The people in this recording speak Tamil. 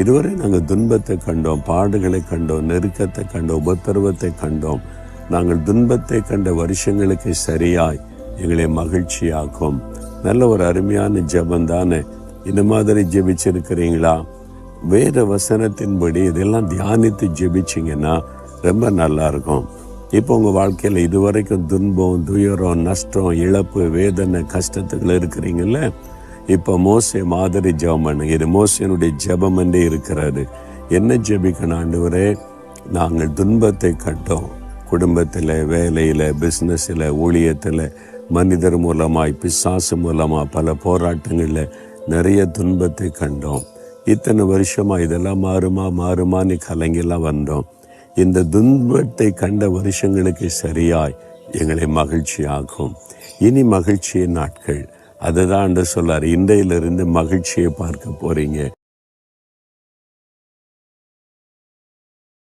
இதுவரை நாங்கள் துன்பத்தை கண்டோம் பாடுகளை கண்டோம் நெருக்கத்தை கண்டோம் உபத்திரவத்தை கண்டோம். நாங்கள் துன்பத்தை கண்ட வருஷங்களுக்கு சரியாய் எங்களை மகிழ்ச்சியாக்கும். நல்ல ஒரு அருமையான ஜெபம் தானே? இந்த மாதிரி ஜெபிச்சிருக்கிறீங்களா? வேறு வசனத்தின்படி இதெல்லாம் தியானித்து ஜெபிச்சிங்கன்னா ரொம்ப நல்லா இருக்கும். இப்போ உங்கள் வாழ்க்கையில் இதுவரைக்கும் துன்பம் துயரம் நஷ்டம் இழப்பு வேதனை கஷ்டத்துக்குள்ள இருக்கிறீங்கள இப்போ மோசை மாதிரி ஜெபம் பண்ணுங்க இது மோசையனுடைய ஜெபம் என்றே இருக்கிறாரு என்ன ஜெபிக்கணும் ஆண்டவரே? நாங்கள் துன்பத்தை கண்டோம் குடும்பத்தில் வேலையில் பிஸ்னஸில் ஊழியத்தில் மனிதர் மூலமாய் பிசாசு மூலமாக பல போராட்டங்களில் நிறைய துன்பத்தை கண்டோம். இத்தனை வருஷமாக இதெல்லாம் மாறுமா மாறுமான்னு கலைஞெல்லாம் வந்தோம். இந்த துன்பத்தை கண்ட வருஷங்களுக்கு சரியாய் எங்களை மகிழ்ச்சியாகும் இனி மகிழ்ச்சியின் நாட்கள். அதை தான் சொல்லார். இன்றையிலிருந்து மகிழ்ச்சியை பார்க்க போறீங்க.